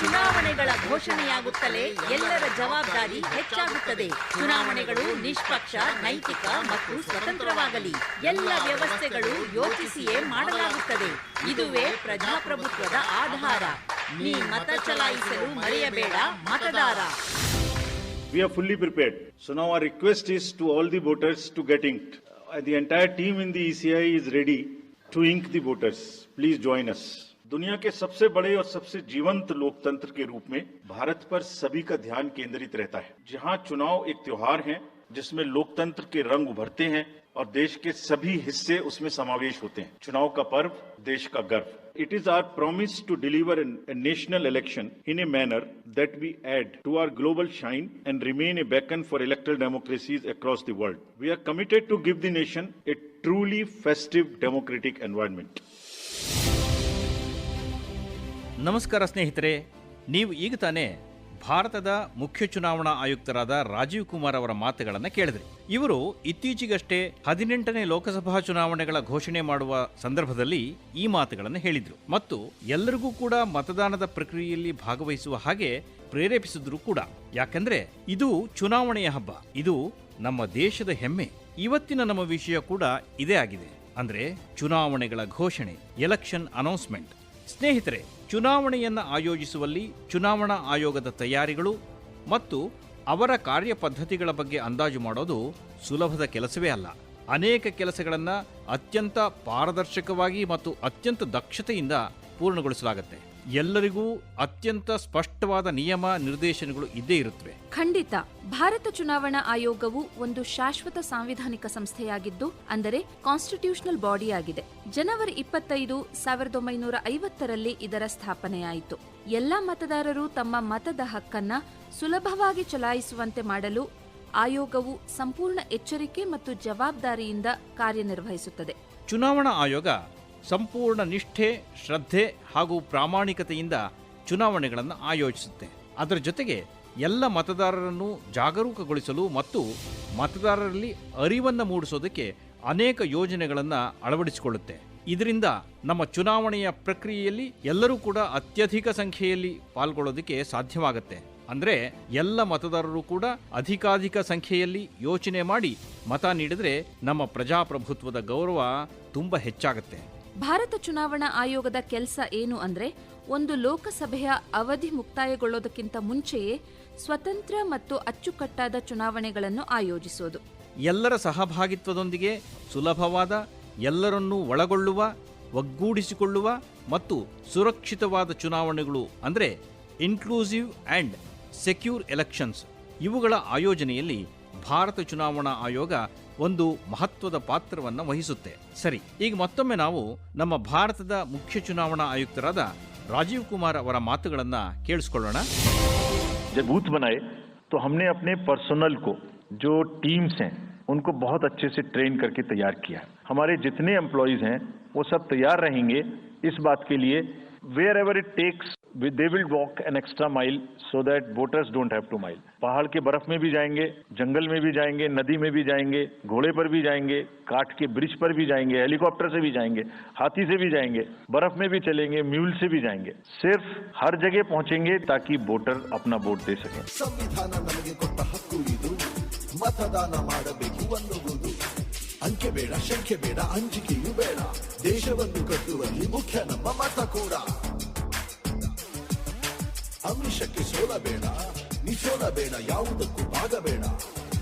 ಚುನಾವಣೆಗಳ ಘೋಷಣೆಯಾಗುತ್ತಲೇ ಎಲ್ಲರ ಜವಾಬ್ದಾರಿ ಹೆಚ್ಚಾಗುತ್ತದೆ. ಚುನಾವಣೆಗಳು ನಿಷ್ಪಕ್ಷ, ನೈತಿಕ ಮತ್ತು ಸ್ವತಂತ್ರವಾಗಲಿ. ಎಲ್ಲ ವ್ಯವಸ್ಥೆಗಳು ಯೋಚಿಸಿಯೇ ಮಾಡಲಾಗುತ್ತದೆ. ಇದುವೇ ಪ್ರಜಾಪ್ರಭುತ್ವದ ಆಧಾರ. ನೀ ಮತ ಚಲಾಯಿಸಲು ಮರೆಯಬೇಡ ಮತದಾರ. We are fully prepared. So now our request is to all the voters to get inked. Uh, The entire team in the ECI is ready to ink the voters. Please join us. दुनिया के सबसे बड़े और सबसे जीवंत लोकतंत्र के रूप में भारत पर सभी का ध्यान केंद्रित रहता है जहाँ चुनाव एक त्योहार है जिसमें लोकतंत्र के रंग उभरते हैं और देश के सभी हिस्से उसमें समावेश होते हैं चुनाव का पर्व देश का गर्व It is our promise to deliver an, a national election in a manner that we add to our global shine and remain a beacon for electoral democracies across the world. We are committed to give the nation a truly festive democratic environment. ನಮಸ್ಕಾರ ಸ್ನೇಹಿತರೆ ನೀವು ಈಗ ತಾನೇ ಭಾರತದ ಮುಖ್ಯ ಚುನಾವಣಾ ಆಯುಕ್ತರಾದ ರಾಜೀವ್ ಕುಮಾರ್ ಅವರ ಮಾತುಗಳನ್ನು ಕೇಳಿದ್ರಿ. ಇವರು ಇತ್ತೀಚೆಗಷ್ಟೇ ಹದಿನೆಂಟನೇ ಲೋಕಸಭಾ ಚುನಾವಣೆಗಳ ಘೋಷಣೆ ಮಾಡುವ ಸಂದರ್ಭದಲ್ಲಿ ಈ ಮಾತುಗಳನ್ನು ಹೇಳಿದ್ರು. ಮತ್ತು ಎಲ್ಲರಿಗೂ ಕೂಡ ಮತದಾನದ ಪ್ರಕ್ರಿಯೆಯಲ್ಲಿ ಭಾಗವಹಿಸುವ ಹಾಗೆ ಪ್ರೇರೇಪಿಸಿದ್ರು ಕೂಡ. ಯಾಕಂದ್ರೆ ಇದು ಚುನಾವಣೆಯ ಹಬ್ಬ. ಇದು ನಮ್ಮ ದೇಶದ ಹೆಮ್ಮೆ. ಇವತ್ತಿನ ನಮ್ಮ ವಿಷಯ ಕೂಡ ಇದೇ ಆಗಿದೆ. ಅಂದ್ರೆ ಚುನಾವಣೆಗಳ ಘೋಷಣೆ ಎಲೆಕ್ಷನ್ ಅನೌನ್ಸ್ಮೆಂಟ್ ಸ್ನೇಹಿತರೆ, ಚುನಾವಣೆಯನ್ನು ಆಯೋಜಿಸುವಲ್ಲಿ ಚುನಾವಣಾ ಆಯೋಗದ ತಯಾರಿಗಳು ಮತ್ತು ಅವರ ಕಾರ್ಯಪದ್ಧತಿಗಳ ಬಗ್ಗೆ ಅಂದಾಜು ಮಾಡೋದು ಸುಲಭದ ಕೆಲಸವೇ ಅಲ್ಲ. ಅನೇಕ ಕೆಲಸಗಳನ್ನು ಅತ್ಯಂತ ಪಾರದರ್ಶಕವಾಗಿ ಮತ್ತು ಅತ್ಯಂತ ದಕ್ಷತೆಯಿಂದ ಪೂರ್ಣಗೊಳಿಸಲಾಗುತ್ತೆ. ಎಲ್ಲರಿಗೂ ಅತ್ಯಂತ ಸ್ಪಷ್ಟವಾದ ನಿಯಮ ನಿರ್ದೇಶನಗಳು ಇದ್ದೇ ಇರುತ್ತವೆ. ಖಂಡಿತ. ಭಾರತ ಚುನಾವಣಾ ಆಯೋಗವು ಒಂದು ಶಾಶ್ವತ ಸಾಂವಿಧಾನಿಕ ಸಂಸ್ಥೆಯಾಗಿದ್ದು ಅಂದರೆ ಕಾನ್ಸ್ಟಿಟ್ಯೂಷನಲ್ ಬಾಡಿಯಾಗಿದೆ ಜನವರಿ ಇಪ್ಪತ್ತೈದು ಸಾವಿರದ ಒಂಬೈನೂರ ಐವತ್ತರಲ್ಲಿ ಇದರ ಸ್ಥಾಪನೆಯಾಯಿತು. ಎಲ್ಲ ಮತದಾರರು ತಮ್ಮ ಮತದ ಹಕ್ಕನ್ನ ಸುಲಭವಾಗಿ ಚಲಾಯಿಸುವಂತೆ ಮಾಡಲು ಆಯೋಗವು ಸಂಪೂರ್ಣ ಎಚ್ಚರಿಕೆ ಮತ್ತು ಜವಾಬ್ದಾರಿಯಿಂದ ಕಾರ್ಯನಿರ್ವಹಿಸುತ್ತದೆ. ಚುನಾವಣಾ ಆಯೋಗ ಸಂಪೂರ್ಣ ನಿಷ್ಠೆ, ಶ್ರದ್ಧೆ ಹಾಗೂ ಪ್ರಾಮಾಣಿಕತೆಯಿಂದ ಚುನಾವಣೆಗಳನ್ನು ಆಯೋಜಿಸುತ್ತೆ. ಅದರ ಜೊತೆಗೆ ಎಲ್ಲ ಮತದಾರರನ್ನು ಜಾಗರೂಕಗೊಳಿಸಲು ಮತ್ತು ಮತದಾರರಲ್ಲಿ ಅರಿವನ್ನು ಮೂಡಿಸೋದಕ್ಕೆ ಅನೇಕ ಯೋಜನೆಗಳನ್ನು ಅಳವಡಿಸಿಕೊಳ್ಳುತ್ತೆ. ಇದರಿಂದ ನಮ್ಮ ಚುನಾವಣೆಯ ಪ್ರಕ್ರಿಯೆಯಲ್ಲಿ ಎಲ್ಲರೂ ಕೂಡ ಅತ್ಯಧಿಕ ಸಂಖ್ಯೆಯಲ್ಲಿ ಪಾಲ್ಗೊಳ್ಳೋದಕ್ಕೆ ಸಾಧ್ಯವಾಗುತ್ತೆ. ಅಂದರೆ ಎಲ್ಲ ಮತದಾರರು ಕೂಡ ಅಧಿಕಾಧಿಕ ಸಂಖ್ಯೆಯಲ್ಲಿ ಯೋಚನೆ ಮಾಡಿ ಮತ ನೀಡಿದರೆ ನಮ್ಮ ಪ್ರಜಾಪ್ರಭುತ್ವದ ಗೌರವ ತುಂಬ ಹೆಚ್ಚಾಗುತ್ತೆ. ಭಾರತ ಚುನಾವಣಾ ಆಯೋಗದ ಕೆಲಸ ಏನು ಅಂದ್ರೆ ಒಂದು ಲೋಕಸಭೆಯ ಅವಧಿ ಮುಕ್ತಾಯಗೊಳ್ಳೋದಕ್ಕಿಂತ ಮುಂಚೆಯೇ ಸ್ವತಂತ್ರ ಮತ್ತು ಅಚ್ಚುಕಟ್ಟಾದ ಚುನಾವಣೆಗಳನ್ನು ಆಯೋಜಿಸೋದು. ಎಲ್ಲರ ಸಹಭಾಗಿತ್ವದೊಂದಿಗೆ ಸುಲಭವಾದ, ಎಲ್ಲರನ್ನೂ ಒಳಗೊಳ್ಳುವ, ಒಗ್ಗೂಡಿಸಿಕೊಳ್ಳುವ ಮತ್ತು ಸುರಕ್ಷಿತವಾದ ಚುನಾವಣೆಗಳು ಅಂದರೆ ಇನ್ಕ್ಲೂಸಿವ್ ಆ್ಯಂಡ್ ಸೆಕ್ಯೂರ್ ಎಲೆಕ್ಷನ್ಸ್ ಇವುಗಳ ಆಯೋಜನೆಯಲ್ಲಿ ಭಾರತ ಚುನಾವಣಾ ಆಯೋಗ ಒಂದು ಮಹತ್ವದ ಪಾತ್ರವನ್ನು ವಹಿಸುತ್ತೆ ಸರಿ ಈಗ ಮತ್ತೊಮ್ಮೆ ನಾವು ನಮ್ಮ ಭಾರತದ ಮುಖ್ಯ ಚುನಾವಣಾ ಆಯುಕ್ತರಾದ ರಾಜೀವ್ ಕುಮಾರ್ ಅವರ ಮಾತುಗಳನ್ನು ಕೇಳಿಸ್ಕೊಳ್ಳೋಣ जब बूथ बनाए तो हमने अपने पर्सनल को जो टीम्स हैं उनको बहुत अच्छे से ट्रेन करके तैयार किया है हमारे जितने एम्प्लॉयज हैं वो सब तैयार रहेंगे इस बात के लिए where ever it takes they will walk an extra mile so that voters don't have to mile पहाड़ के बर्फ में भी जाएंगे जंगल में भी जाएंगे नदी में भी जाएंगे घोड़े पर भी जाएंगे काठ के ब्रिज पर भी जाएंगे हेलीकॉप्टर से भी जाएंगे हाथी से भी जाएंगे बर्फ में भी चलेंगे म्यूल से भी जाएंगे सिर्फ हर जगह पहुंचेंगे ताकि वोटर अपना वोट दे सकें ಸಂವಿಧಾನ ನಮಗೆ ಕೊಟ್ಟ ಹಕ್ಕು ಇದು ಮತದಾನ ಮಾಡಬೇಕು ಅನ್ನುವುದು ಅಂಕೆ ಬೇಡ ಶಂಕೆ ಬೇಡ ಅಂಜಿಕೆಯೂ ಬೇಡ ದೇಶವನ್ನು ಕಟ್ಟುವಲ್ಲಿ ಮುಖ್ಯ ನಮ್ಮ ಮತ ಕೂಡ ಅಮಿಷಕ್ಕೆ ಸೋಲಬೇಡ ನೀ ಸೋಲಬೇಡ ಯಾವುದಕ್ಕೂ ಭಾಗಬೇಡ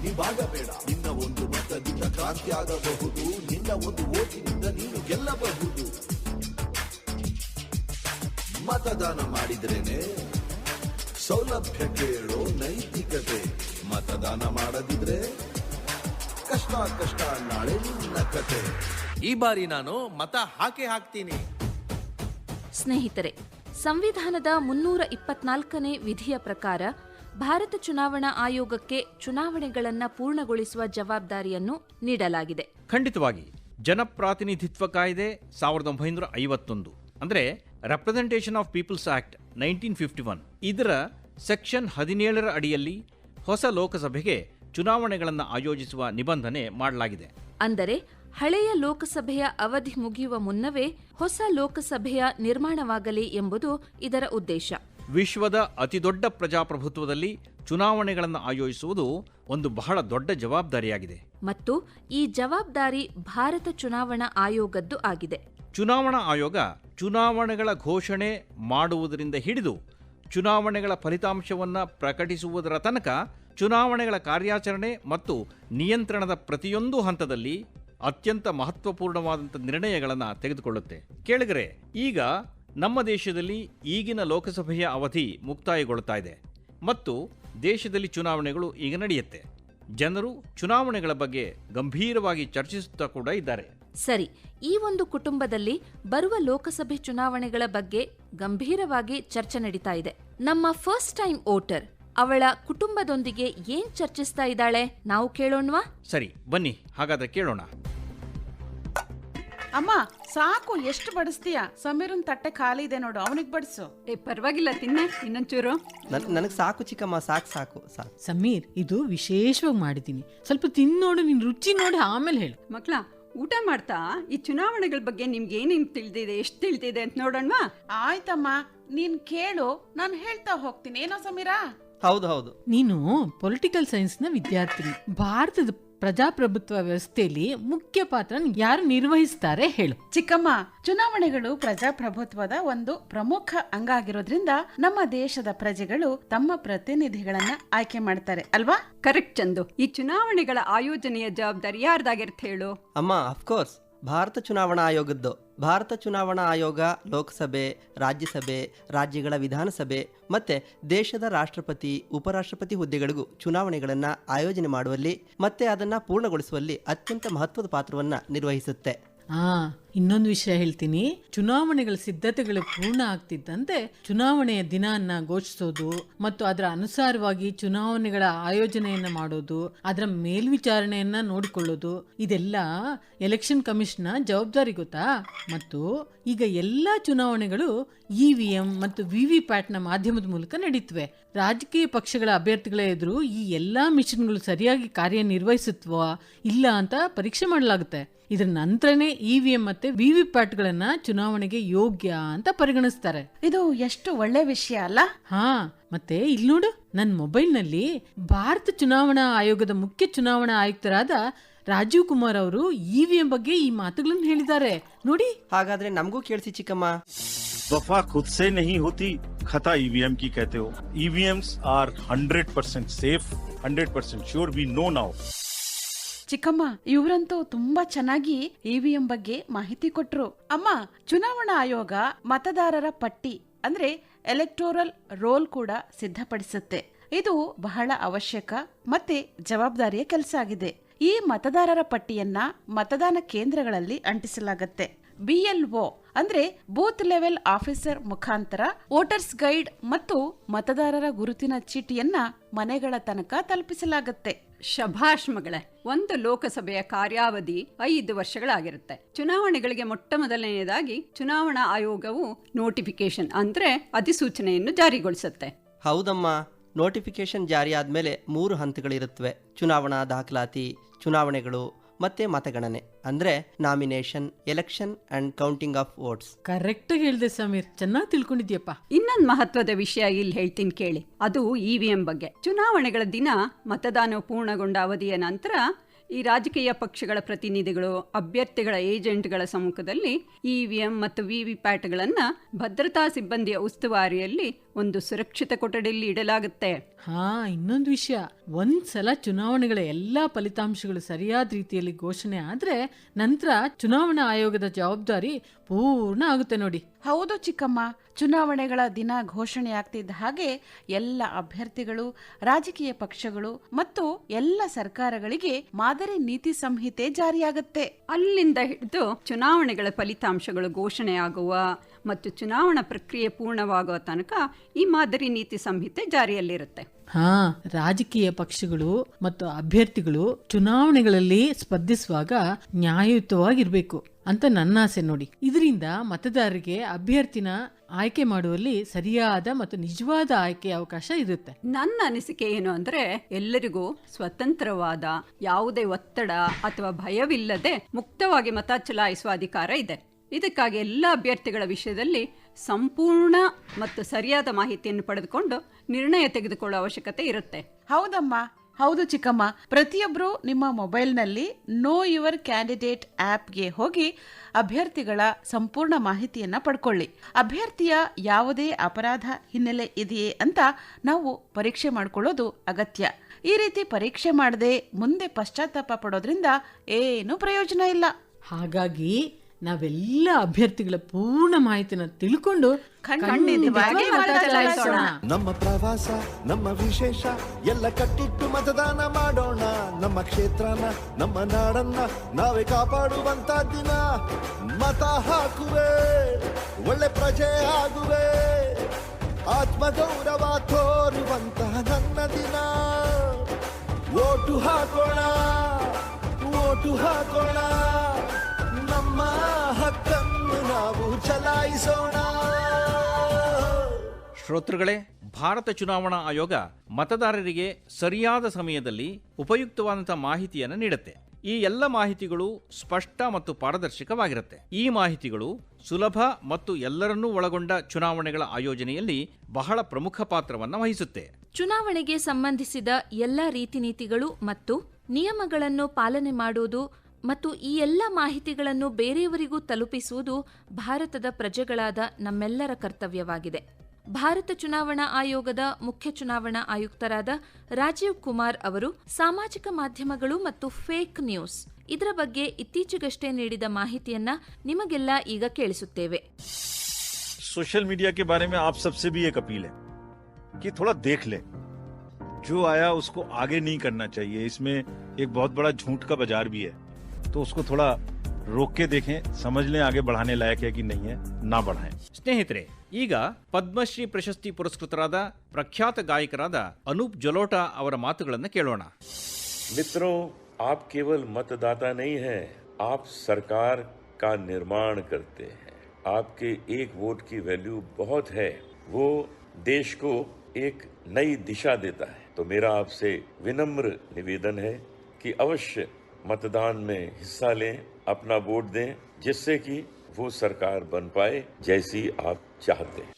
ನೀ ಭಾಗಬೇಡ ನಿನ್ನ ಒಂದು ಮತದಿಂದ ಕ್ರಾಂತಿ ಆಗಬಹುದು ನಿನ್ನ ಒಂದು ಓಟಿನಿಂದ ನೀನು ಗೆಲ್ಲಬಹುದು. ಮತದಾನ ಮಾಡಿದ್ರೇನೆ? ಸೌಲಭ್ಯ ಕೇಳೋ ನೈತಿಕತೆ. ಮತದಾನ ಮಾಡದಿದ್ರೆ ಕಷ್ಟ ಕಷ್ಟ ನಾಳೆ ನಿನ್ನ ಕತೆ. ಈ ಬಾರಿ ನಾನು ಮತ ಹಾಕಿ ಹಾಕ್ತೀನಿ. ಸ್ನೇಹಿತರೆ ಸಂವಿಧಾನದ ಮುನ್ನೂರ ಇಪ್ಪತ್ನಾಲ್ಕನೇ ವಿಧಿಯ ಪ್ರಕಾರ ಭಾರತ ಚುನಾವಣಾ ಆಯೋಗಕ್ಕೆ ಚುನಾವಣೆಗಳನ್ನು ಪೂರ್ಣಗೊಳಿಸುವ ಜವಾಬ್ದಾರಿಯನ್ನು ನೀಡಲಾಗಿದೆ. ಖಂಡಿತವಾಗಿ ಜನಪ್ರಾತಿನಿಧಿತ್ವ ಕಾಯ್ದೆ ಸಾವಿರದ ಒಂಬೈನೂರ ಐವತ್ತೊಂದು ಅಂದರೆ representation of people's act nineteen fifty one ಇದರ ಸೆಕ್ಷನ್ ಹದಿನೇಳರ ಅಡಿಯಲ್ಲಿ ಹೊಸ ಲೋಕಸಭೆಗೆ ಚುನಾವಣೆಗಳನ್ನು ಆಯೋಜಿಸುವ ನಿಬಂಧನೆ ಮಾಡಲಾಗಿದೆ. ಅಂದರೆ ಹಳೆಯ ಲೋಕಸಭೆಯ ಅವಧಿ ಮುಗಿಯುವ ಮುನ್ನವೇ ಹೊಸ ಲೋಕಸಭೆಯ ನಿರ್ಮಾಣವಾಗಲಿ ಎಂಬುದು ಇದರ ಉದ್ದೇಶ. ವಿಶ್ವದ ಅತಿದೊಡ್ಡ ಪ್ರಜಾಪ್ರಭುತ್ವದಲ್ಲಿ ಚುನಾವಣೆಗಳನ್ನು ಆಯೋಜಿಸುವುದು ಒಂದು ಬಹಳ ದೊಡ್ಡ ಜವಾಬ್ದಾರಿಯಾಗಿದೆ. ಮತ್ತು ಈ ಜವಾಬ್ದಾರಿ ಭಾರತ ಚುನಾವಣಾ ಆಯೋಗದ್ದು ಆಗಿದೆ. ಚುನಾವಣಾ ಆಯೋಗ ಚುನಾವಣೆಗಳ ಘೋಷಣೆ ಮಾಡುವುದರಿಂದ ಹಿಡಿದು ಚುನಾವಣೆಗಳ ಫಲಿತಾಂಶವನ್ನು ಪ್ರಕಟಿಸುವುದರ ತನಕ ಚುನಾವಣೆಗಳ ಕಾರ್ಯಾಚರಣೆ ಮತ್ತು ನಿಯಂತ್ರಣದ ಪ್ರತಿಯೊಂದು ಹಂತದಲ್ಲಿ ಅತ್ಯಂತ ಮಹತ್ವಪೂರ್ಣವಾದಂಥ ನಿರ್ಣಯಗಳನ್ನು ತೆಗೆದುಕೊಳ್ಳುತ್ತೆ. ಕೇಳಿದರೆ ಈಗ ನಮ್ಮ ದೇಶದಲ್ಲಿ ಈಗಿನ ಲೋಕಸಭೆಯ ಅವಧಿ ಮುಕ್ತಾಯಗೊಳ್ತಾ ಇದೆ ಮತ್ತು ದೇಶದಲ್ಲಿ ಚುನಾವಣೆಗಳು ಈಗ ನಡೆಯುತ್ತೆ. ಜನರು ಚುನಾವಣೆಗಳ ಬಗ್ಗೆ ಗಂಭೀರವಾಗಿ ಚರ್ಚಿಸುತ್ತಾ ಕೂಡ ಇದ್ದಾರೆ. ಸರಿ ಈ ಒಂದು ಕುಟುಂಬದಲ್ಲಿ ಬರುವ ಲೋಕಸಭೆ ಚುನಾವಣೆಗಳ ಬಗ್ಗೆ ಗಂಭೀರವಾಗಿ ಚರ್ಚೆ ನಡೀತಾ ಇದೆ. ನಮ್ಮ ಫಸ್ಟ್ ಟೈಮ್ ವೋಟರ್ ಅವಳ ಕುಟುಂಬದೊಂದಿಗೆ ಏನ್ ಚರ್ಚಿಸ್ತಾ ಇದ್ದಾಳೆ? ನಾವು ಕೇಳೋಣ್ವಾ? ಸರಿ ಬನ್ನಿ ಹಾಗಾದ್ರೆ ಕೇಳೋಣ. ಅಮ್ಮ ಸಾಕು ಎಷ್ಟು ಬಡಿಸ್ತೀಯ? ಸಮೀರನ್ ತಟ್ಟೆ ಖಾಲಿ ಇದೆ ನೋಡು ಅವನಿಗೆ ಬಡಿಸು. ಏ ಪರವಾಗಿಲ್ಲ ತಿನ್ನ ಇನ್ನೊಂಚೂರು. ನನಗೆ ಸಾಕು ಚಿಕ್ಕಮ್ಮ ಸಾಕು ಸಾಕು ಸಾಕು. ಸಮೀರ್ ಇದು ವಿಶೇಷವಾಗಿ ಮಾಡಿದ್ದೀನಿ. ಸ್ವಲ್ಪ ತಿನ್ ನೋಡು ನಿನ್ ರುಚಿ ನೋಡಿ ಆಮೇಲೆ ಹೇಳು. ಮಕ್ಳ ಊಟ ಮಾಡ್ತಾ ಈ ಚುನಾವಣೆಗಳ ಬಗ್ಗೆ ನಿಮ್ಗೆ ಏನೇನು ತಿಳಿದಿದೆ ಎಷ್ಟು ತಿಳಿದಿದೆ ಅಂತ ನೋಡೋಣವಾ? ಆಯ್ತಮ್ಮ ನೀನ್ ಕೇಳು ನಾನು ಹೇಳ್ತಾ ಹೋಗ್ತೀನಿ. ಏನೋ ಸಮೀರಾ? ಹೌದು ಹೌದು. ನೀನು ಪೊಲಿಟಿಕಲ್ ಸೈನ್ಸ್ನ ವಿದ್ಯಾರ್ಥಿನಿ. ಭಾರತದ ಪ್ರಜಾಪ್ರಭುತ್ವ ವ್ಯವಸ್ಥೆಯಲ್ಲಿ ಮುಖ್ಯ ಪಾತ್ರ ಯಾರು ನಿರ್ವಹಿಸ್ತಾರೆ ಹೇಳು. ಚಿಕ್ಕಮ್ಮ ಚುನಾವಣೆಗಳು ಪ್ರಜಾಪ್ರಭುತ್ವದ ಒಂದು ಪ್ರಮುಖ ಅಂಗ ಆಗಿರೋದ್ರಿಂದ ನಮ್ಮ ದೇಶದ ಪ್ರಜೆಗಳು ತಮ್ಮ ಪ್ರತಿನಿಧಿಗಳನ್ನ ಆಯ್ಕೆ ಮಾಡ್ತಾರೆ ಅಲ್ವಾ? ಕರೆಕ್ಟ್ ಚಂದು. ಈ ಚುನಾವಣೆಗಳ ಆಯೋಜನೆಯ ಜವಾಬ್ದಾರಿ ಯಾರ್ದಾಗಿರುತ್ತೆ ಹೇಳು? ಅಮ್ಮ ಅಫ್ಕೋರ್ಸ್ ಭಾರತ ಚುನಾವಣಾ ಆಯೋಗದ್ದು. ಭಾರತ ಚುನಾವಣಾ ಆಯೋಗ, ಲೋಕಸಭೆ, ರಾಜ್ಯಸಭೆ, ರಾಜ್ಯಗಳ ವಿಧಾನಸಭೆ ಮತ್ತೆ ದೇಶದ ರಾಷ್ಟ್ರಪತಿ, ಉಪರಾಷ್ಟ್ರಪತಿ ಹುದ್ದೆಗಳಿಗೂ ಚುನಾವಣೆಗಳನ್ನು ಆಯೋಜನೆ ಮಾಡುವಲ್ಲಿ ಮತ್ತೆ ಅದನ್ನು ಪೂರ್ಣಗೊಳಿಸುವಲ್ಲಿ ಅತ್ಯಂತ ಮಹತ್ವದ ಪಾತ್ರವನ್ನು ನಿರ್ವಹಿಸುತ್ತೆ. ಇನ್ನೊಂದು ವಿಷಯ ಹೇಳ್ತೀನಿ. ಚುನಾವಣೆಗಳ ಸಿದ್ಧತೆಗಳು ಪೂರ್ಣ ಆಗ್ತಿದ್ದಂತೆ ಚುನಾವಣೆಯ ದಿನವನ್ನ ಘೋಷಿಸೋದು ಮತ್ತು ಅದರ ಅನುಸಾರವಾಗಿ ಚುನಾವಣೆಗಳ ಆಯೋಜನೆಯನ್ನ ಮಾಡೋದು, ಅದರ ಮೇಲ್ವಿಚಾರಣೆಯನ್ನ ನೋಡಿಕೊಳ್ಳೋದು, ಇದೆಲ್ಲ ಎಲೆಕ್ಷನ್ ಕಮಿಷನ್ನ ಜವಾಬ್ದಾರಿ ಗೊತ್ತಾ? ಮತ್ತು ಈಗ ಎಲ್ಲ ಚುನಾವಣೆಗಳು ಇ ವಿ ಎಂ ಮತ್ತು ವಿ ವಿ ಪ್ಯಾಟ್ನ ಮಾಧ್ಯಮದ ಮೂಲಕ ನಡೀತವೆ. ರಾಜಕೀಯ ಪಕ್ಷಗಳ ಅಭ್ಯರ್ಥಿಗಳ ಎದುರು ಈ ಎಲ್ಲಾ ಮಿಷನ್ಗಳು ಸರಿಯಾಗಿ ಕಾರ್ಯನಿರ್ವಹಿಸುತ್ತವಾ ಇಲ್ಲ ಅಂತ ಪರೀಕ್ಷೆ ಮಾಡಲಾಗುತ್ತೆ. ಇದರ ನಂತರನೇ ಇ ವಿ ಎಂ ಮತ್ತೆ ಮತ್ತೆ ವಿವಿ ಪ್ಯಾಟ್ ಗಳನ್ನ ಚುನಾವಣೆಗೆ ಯೋಗ್ಯ ಅಂತ ಪರಿಗಣಿಸ್ತಾರೆ. ಇದು ಎಷ್ಟು ಒಳ್ಳೆ ವಿಷಯ ಅಲ್ಲ? ಹಾ ಮತ್ತೆ ಇಲ್ಲಿ ನೋಡು ನನ್ನ ಮೊಬೈಲ್ನಲ್ಲಿ ಭಾರತ ಚುನಾವಣಾ ಆಯೋಗದ ಮುಖ್ಯ ಚುನಾವಣಾ ಆಯುಕ್ತರಾದ ರಾಜೀವ್ ಕುಮಾರ್ ಅವರು ಇವಿಎಂ ಬಗ್ಗೆ ಈ ಮಾತುಗಳನ್ನು ಹೇಳಿದ್ದಾರೆ. ನೋಡಿ. ಹಾಗಾದ್ರೆ ನಮಗೂ ಕೇಳಿಸಿ ಚಿಕ್ಕಮ್ಮ. ವಫಾ ಖುದ್ ಸೆ ನಹಿ ಹೋತಿ ಖತಾ ಇವಿಎಂ ಕಿ ಕಹತೆ ಹೋ. EVMs are hundred percent safe hundred percent sure we know now ಚಿಕ್ಕಮ್ಮ, ಇವರಂತೂ ತುಂಬಾ ಚೆನ್ನಾಗಿ ಇವಿಎಂ ಬಗ್ಗೆ ಮಾಹಿತಿ ಕೊಟ್ರು. ಅಮ್ಮ, ಚುನಾವಣಾ ಆಯೋಗ ಮತದಾರರ ಪಟ್ಟಿ, ಅಂದ್ರೆ ಎಲೆಕ್ಟೋರಲ್ ರೋಲ್ ಕೂಡ ಸಿದ್ಧಪಡಿಸುತ್ತೆ. ಇದು ಬಹಳ ಅವಶ್ಯಕ ಮತ್ತೆ ಜವಾಬ್ದಾರಿಯ ಕೆಲಸ ಆಗಿದೆ. ಈ ಮತದಾರರ ಪಟ್ಟಿಯನ್ನ ಮತದಾನ ಕೇಂದ್ರಗಳಲ್ಲಿ ಅಂಟಿಸಲಾಗತ್ತೆ. ಬಿಎಲ್ಒ ಅಂದ್ರೆ ಬೂತ್ ಲೆವೆಲ್ ಆಫೀಸರ್ ಮುಖಾಂತರ ವೋಟರ್ಸ್ ಗೈಡ್ ಮತ್ತು ಮತದಾರರ ಗುರುತಿನ ಚೀಟಿಯನ್ನ ಮನೆಗಳ ತನಕ ತಲುಪಿಸಲಾಗುತ್ತೆ. ಶಭಾಷ್ಮಗಳೇ ಒಂದು ಲೋಕಸಭೆಯ ಕಾರ್ಯಾವಧಿ ಐದು ವರ್ಷಗಳಾಗಿರುತ್ತೆ. ಚುನಾವಣೆಗಳಿಗೆ ಮೊಟ್ಟ ಮೊದಲನೆಯದಾಗಿ ಚುನಾವಣಾ ಆಯೋಗವು ನೋಟಿಫಿಕೇಶನ್ ಅಂದ್ರೆ ಅಧಿಸೂಚನೆಯನ್ನು ಜಾರಿಗೊಳಿಸುತ್ತೆ. ಹೌದಮ್ಮ ನೋಟಿಫಿಕೇಶನ್ ಜಾರಿ ಆದಮೇಲೆ ಮೂರು ಹಂತಗಳಿರುತ್ತವೆ. ಚುನಾವಣಾ ದಾಖಲಾತಿ ಚುನಾವಣೆಗಳು ಮತ್ತೆ ಮತಗಣನೆ ಅಂದ್ರೆ nomination election and counting of votes correct ಹೇಳಿದೆ ಸಮೀರ್. ಚೆನ್ನಾಗಿ ತಿಳ್ಕೊಂಡಿದ್ಯಪ್ಪ. ಇನ್ನೊಂದು ಮಹತ್ವದ ವಿಷಯ ಇಲ್ಲಿ ಹೇಳ್ತೀನಿ ಕೇಳಿ. ಅದು ಇವಿಎಂ ವಿ ಎಂ ಬಗ್ಗೆ. ಚುನಾವಣೆಗಳ ದಿನ ಮತದಾನ ಪೂರ್ಣಗೊಂಡ ಅವಧಿಯ ನಂತರ ಈ ರಾಜಕೀಯ ಪಕ್ಷಗಳ ಪ್ರತಿನಿಧಿಗಳು ಅಭ್ಯರ್ಥಿಗಳ ಏಜೆಂಟ್ಗಳ ಸಮ್ಮುಖದಲ್ಲಿ ಇವಿಎಂ ವಿ ಎಂ ಮತ್ತು ವಿವಿ ವಿ ಪ್ಯಾಟ್ಗಳನ್ನು ಭದ್ರತಾ ಸಿಬ್ಬಂದಿಯ ಉಸ್ತುವಾರಿಯಲ್ಲಿ ಒಂದು ಸುರಕ್ಷಿತ ಕೊಠಡಿಯಲ್ಲಿ ಇಡಲಾಗುತ್ತೆ. ಹಾ ಇನ್ನೊಂದು ವಿಷಯ. ಒಂದ್ಸಲ ಚುನಾವಣೆಗಳ ಎಲ್ಲಾ ಫಲಿತಾಂಶಗಳು ಸರಿಯಾದ ರೀತಿಯಲ್ಲಿ ಘೋಷಣೆ ಆದ್ರೆ ನಂತರ ಚುನಾವಣಾ ಆಯೋಗದ ಜವಾಬ್ದಾರಿ ಪೂರ್ಣ ಆಗುತ್ತೆ ನೋಡಿ. ಹೌದು ಚಿಕ್ಕಮ್ಮ ಚುನಾವಣೆಗಳ ದಿನ ಘೋಷಣೆ ಆಗ್ತಿದ್ದ ಹಾಗೆ ಎಲ್ಲ ಅಭ್ಯರ್ಥಿಗಳು ರಾಜಕೀಯ ಪಕ್ಷಗಳು ಮತ್ತು ಎಲ್ಲ ಸರ್ಕಾರಗಳಿಗೆ ಮಾದರಿ ನೀತಿ ಸಂಹಿತೆ ಜಾರಿಯಾಗುತ್ತೆ. ಅಲ್ಲಿಂದ ಹಿಡಿದು ಚುನಾವಣೆಗಳ ಫಲಿತಾಂಶಗಳು ಘೋಷಣೆಯಾಗುವ ಮತ್ತು ಚುನಾವಣಾ ಪ್ರಕ್ರಿಯೆ ಪೂರ್ಣವಾಗುವ ತನಕ ಈ ಮಾದರಿ ನೀತಿ ಸಂಹಿತೆ ಜಾರಿಯಲ್ಲಿರುತ್ತೆ. ಹಾ ರಾಜಕೀಯ ಪಕ್ಷಗಳು ಮತ್ತು ಅಭ್ಯರ್ಥಿಗಳು ಚುನಾವಣೆಗಳಲ್ಲಿ ಸ್ಪರ್ಧಿಸುವಾಗ ನ್ಯಾಯಯುತವಾಗಿರ್ಬೇಕು ಅಂತ ನನ್ನ ಆಸೆ ನೋಡಿ. ಇದರಿಂದ ಮತದಾರರಿಗೆ ಅಭ್ಯರ್ಥಿನ ಆಯ್ಕೆ ಮಾಡುವಲ್ಲಿ ಸರಿಯಾದ ಮತ್ತು ನಿಜವಾದ ಆಯ್ಕೆ ಅವಕಾಶ ಇರುತ್ತೆ. ನನ್ನ ಅನಿಸಿಕೆ ಏನು ಅಂದ್ರೆ ಎಲ್ಲರಿಗೂ ಸ್ವತಂತ್ರವಾದ ಯಾವುದೇ ಒತ್ತಡ ಅಥವಾ ಭಯವಿಲ್ಲದೆ ಮುಕ್ತವಾಗಿ ಮತ ಚಲಾಯಿಸುವ ಅಧಿಕಾರ ಇದೆ. ಇದಕ್ಕಾಗಿ ಎಲ್ಲ ಅಭ್ಯರ್ಥಿಗಳ ವಿಷಯದಲ್ಲಿ ಸಂಪೂರ್ಣ ಮತ್ತು ಸರಿಯಾದ ಮಾಹಿತಿಯನ್ನು ಪಡೆದುಕೊಂಡು ನಿರ್ಣಯ ತೆಗೆದುಕೊಳ್ಳುವ ಅವಶ್ಯಕತೆ ಇರುತ್ತೆ. ಹೌದಮ್ಮ. ಹೌದು ಚಿಕ್ಕಮ್ಮ. ಪ್ರತಿಯೊಬ್ಬರು ನಿಮ್ಮ ಮೊಬೈಲ್ನಲ್ಲಿ ನೋ ಯುವರ್ ಕ್ಯಾಂಡಿಡೇಟ್ ಆ್ಯಪ್ಗೆ ಹೋಗಿ ಅಭ್ಯರ್ಥಿಗಳ ಸಂಪೂರ್ಣ ಮಾಹಿತಿಯನ್ನ ಪಡ್ಕೊಳ್ಳಿ. ಅಭ್ಯರ್ಥಿಯ ಯಾವುದೇ ಅಪರಾಧ ಹಿನ್ನೆಲೆ ಇದೆಯೇ ಅಂತ ನಾವು ಪರೀಕ್ಷೆ ಮಾಡಿಕೊಳ್ಳೋದು ಅಗತ್ಯ. ಈ ರೀತಿ ಪರೀಕ್ಷೆ ಮಾಡದೆ ಮುಂದೆ ಪಶ್ಚಾತ್ತಾಪ ಪಡೋದ್ರಿಂದ ಏನೂ ಪ್ರಯೋಜನ ಇಲ್ಲ. ಹಾಗಾಗಿ ನಾವೆಲ್ಲ ಅಭ್ಯರ್ಥಿಗಳ ಪೂರ್ಣ ಮಾಹಿತಿನ ತಿಳ್ಕೊಂಡು ಖಂಡಿತವಾಗಿ ಮತ ಚಲಾಯಿಸೋಣ. ನಮ್ಮ ಪ್ರವಾಸ ನಮ್ಮ ವಿಶೇಷ ಎಲ್ಲ ಕಟ್ಟಿಟ್ಟು ಮತದಾನ ಮಾಡೋಣ. ನಮ್ಮ ಕ್ಷೇತ್ರನ ನಮ್ಮ ನಾಡನ್ನ ನಾವೇ ಕಾಪಾಡುವಂತ ದಿನ. ಮತ ಹಾಕುವೆ ಒಳ್ಳೆ ಪ್ರಜೆ ಆಗುವೆ. ಆತ್ಮಗೌರವ ತೋರುವಂತಹ ನನ್ನ ದಿನ. ಓಟು ಹಾಕೋಣ ಓಟು ಹಾಕೋಣ. ನಮ್ಮ ಹಕ್ಕನ್ನು ನಾವು ಚಲಾಯಿಸೋಣ. ಶ್ರೋತೃಗಳೇ ಭಾರತ ಚುನಾವಣಾ ಆಯೋಗ ಮತದಾರರಿಗೆ ಸರಿಯಾದ ಸಮಯದಲ್ಲಿ ಉಪಯುಕ್ತವಾದಂಥ ಮಾಹಿತಿಯನ್ನು ನೀಡುತ್ತೆ. ಈ ಎಲ್ಲ ಮಾಹಿತಿಗಳು ಸ್ಪಷ್ಟ ಮತ್ತು ಪಾರದರ್ಶಕವಾಗಿರುತ್ತೆ. ಈ ಮಾಹಿತಿಗಳು ಸುಲಭ ಮತ್ತು ಎಲ್ಲರನ್ನೂ ಒಳಗೊಂಡ ಚುನಾವಣೆಗಳ ಆಯೋಜನೆಯಲ್ಲಿ ಬಹಳ ಪ್ರಮುಖ ಪಾತ್ರವನ್ನು ವಹಿಸುತ್ತೆ. ಚುನಾವಣೆಗೆ ಸಂಬಂಧಿಸಿದ ಎಲ್ಲ ರೀತಿ ನೀತಿಗಳು ಮತ್ತು ನಿಯಮಗಳನ್ನು ಪಾಲನೆ ಮಾಡುವುದು ಮತ್ತು ಈ ಎಲ್ಲ ಮಾಹಿತಿಗಳನ್ನು ಬೇರೆಯವರಿಗೂ ತಲುಪಿಸುವುದು ಭಾರತದ ಪ್ರಜೆಗಳಾದ ನಮ್ಮೆಲ್ಲರ ಕರ್ತವ್ಯವಾಗಿದೆ ಭಾರತ ಚುನಾವಣಾ ಆಯೋಗದ ಮುಖ್ಯ ಚುನಾವಣಾ ಆಯುಕ್ತರಾದ ರಾಜೀವ್ ಕುಮಾರ್ ಅವರು ಸಾಮಾಜಿಕ ಮಾಧ್ಯಮಗಳು ಮತ್ತು ಫೇಕ್ ನ್ಯೂಸ್ ಇದರ ಬಗ್ಗೆ ಇತ್ತೀಚೆಗಷ್ಟೇ ನೀಡಿದ ಮಾಹಿತಿಯನ್ನ ನಿಮಗೆಲ್ಲ ಈಗ ಕೇಳಿಸುತ್ತೇವೆ सोशल मीडिया के बारे में आप सबसे भी एक अपील है कि थोड़ा देख ले जो आया उसको आगे नहीं करना चाहिए इसमें एक बहुत बड़ा झूठ का बाजार भी है तो उसको थोड़ा रोक के देखें समझ लें आगे बढ़ाने लायक है कि नहीं है ना बढ़ाएं ಸ್ನೇಹಿತರೆ ಈಗ ಪದ್ಮಶ್ರೀ ಪ್ರಶಸ್ತಿ ಪುರಸ್ಕೃತರಾದ ಪ್ರಖ್ಯಾತ ಗಾಯಕರಾದ ಅನೂಪ್ ಜಲೋಟಾ ಅವರ ಮಾತುಗಳನ್ನು ಕೇಳೋಣ मित्रों आप केवल मतदाता नहीं हैं आप सरकार का निर्माण करते हैं आपके एक वोट की वैल्यू बहुत है वो देश को एक नई दिशा देता है तो मेरा आपसे विनम्र निवेदन है कि अवश्य मतदान में हिस्सा लें अपना वोट दें जिससे कि वो सरकार बन पाए जैसी आप चाहते हैं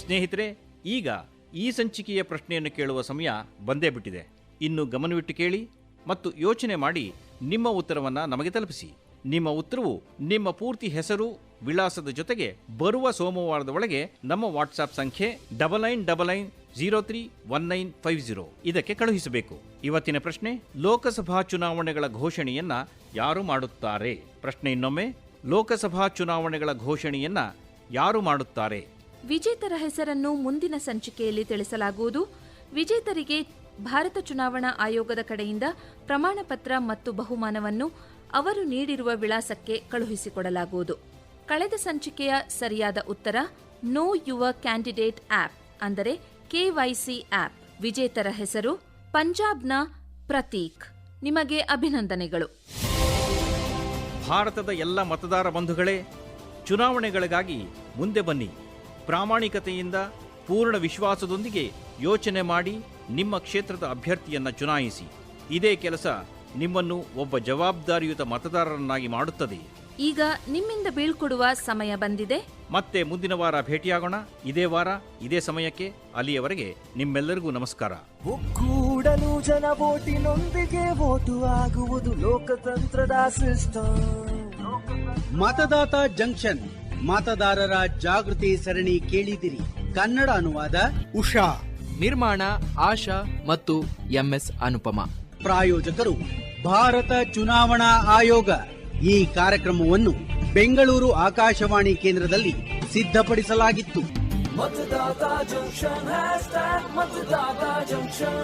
ಸ್ನೇಹಿತರೆ ಈಗ ಈ ಸಂಚಿಕೆಯ ಪ್ರಶ್ನೆಯನ್ನು ಕೇಳುವ ಸಮಯ ಬಂದೇ ಬಿಟ್ಟಿದೆ ಇನ್ನು ಗಮನವಿಟ್ಟು ಕೇಳಿ ಮತ್ತು ಯೋಚನೆ ಮಾಡಿ ನಿಮ್ಮ ಉತ್ತರವನ್ನು ನಮಗೆ ತಲುಪಿಸಿ ನಿಮ್ಮ ಉತ್ತರವು, ನಿಮ್ಮ ಪೂರ್ತಿ ಹೆಸರು ವಿಳಾಸದ ಜೊತೆಗೆ ಬರುವ ಸೋಮವಾರದ ಒಳಗೆ ನಮ್ಮ ವಾಟ್ಸ್ಆಪ್ ಸಂಖ್ಯೆ double nine double nine zero three one nine five zero ಇದಕ್ಕೆ ಕಳುಹಿಸಬೇಕು. ಇವತ್ತಿನ ಪ್ರಶ್ನೆ, ಲೋಕಸಭಾ ಚುನಾವಣೆಗಳ ಘೋಷಣೆಯನ್ನ ಯಾರು ಮಾಡುತ್ತಾರೆ? ಪ್ರಶ್ನೆ ಇನ್ನೊಮ್ಮೆ, ಲೋಕಸಭಾ ಚುನಾವಣೆಗಳ ಘೋಷಣೆಯನ್ನ ಯಾರು ಮಾಡುತ್ತಾರೆ? ವಿಜೇತರ ಹೆಸರನ್ನು ಮುಂದಿನ ಸಂಚಿಕೆಯಲ್ಲಿ ತಿಳಿಸಲಾಗುವುದು. ವಿಜೇತರಿಗೆ ಭಾರತ ಚುನಾವಣಾ ಆಯೋಗದ ಕಡೆಯಿಂದ ಪ್ರಮಾಣ ಪತ್ರ ಮತ್ತು ಬಹುಮಾನವನ್ನು ಅವರು ನೀಡಿರುವ ವಿಳಾಸಕ್ಕೆ ಕಳುಹಿಸಿಕೊಡಲಾಗುವುದು. ಕಳೆದ ಸಂಚಿಕೆಯ ಸರಿಯಾದ ಉತ್ತರ, ನೋ ಯುವ ಕ್ಯಾಂಡಿಡೇಟ್ ಆಪ್ ಅಂದರೆ ಕೆವೈಸಿ ಆಪ್ ವಿಜೇತರ ಹೆಸರು ಪಂಜಾಬ್ನ ಪ್ರತೀಕ್. ನಿಮಗೆ ಅಭಿನಂದನೆಗಳು. ಭಾರತದ ಎಲ್ಲ ಮತದಾರ ಬಂಧುಗಳೇ, ಚುನಾವಣೆಗಳಿಗಾಗಿ ಮುಂದೆ ಬನ್ನಿ. ಪ್ರಾಮಾಣಿಕತೆಯಿಂದ, ಪೂರ್ಣ ವಿಶ್ವಾಸದೊಂದಿಗೆ ಯೋಚನೆ ಮಾಡಿ ನಿಮ್ಮ ಕ್ಷೇತ್ರದ ಅಭ್ಯರ್ಥಿಯನ್ನು ಚುನಾಯಿಸಿ. ಇದೇ ಕೆಲಸ ನಿಮ್ಮನ್ನು ಒಬ್ಬ ಜವಾಬ್ದಾರಿಯುತ ಮತದಾರರನ್ನಾಗಿ ಮಾಡುತ್ತದೆ. ಈಗ ನಿಮ್ಮಿಂದ ಬೀಳ್ಕೊಡುವ ಸಮಯ ಬಂದಿದೆ. ಮತ್ತೆ ಮುಂದಿನ ವಾರ ಭೇಟಿಯಾಗೋಣ. ಇದೇ ವಾರ ಇದೇ ಸಮಯಕ್ಕೆ ಅಲ್ಲಿಯವರೆಗೆ ನಿಮ್ಮೆಲ್ಲರಿಗೂ ನಮಸ್ಕಾರ. ಒಕ್ಕೂಡಲು ಜನ ಓಟಿನೊಂದಿಗೆ ಓಟು ಆಗುವುದು ಲೋಕತಂತ್ರದ ಸಿಸ್ಟಮ್ ಮತದಾತ ಜಂಕ್ಷನ್ ಮತದಾರರ ಜಾಗೃತಿ ಸರಣಿ ಕೇಳಿದಿರಿ. ಕನ್ನಡ ಅನುವಾದ ಉಷಾ ನಿರ್ಮಾಣ ಆಶಾ ಮತ್ತು ಎಂಎಸ್ ಅನುಪಮ. ಪ್ರಾಯೋಜಕರು ಭಾರತ ಚುನಾವಣಾ ಆಯೋಗ ಈ ಕಾರ್ಯಕ್ರಮವನ್ನು ಬೆಂಗಳೂರು ಆಕಾಶವಾಣಿ ಕೇಂದ್ರದಲ್ಲಿ ಸಿದ್ಧಪಡಿಸಲಾಗಿತ್ತು मतदाता जंक्शन हैशटैग मतदाता जंक्शन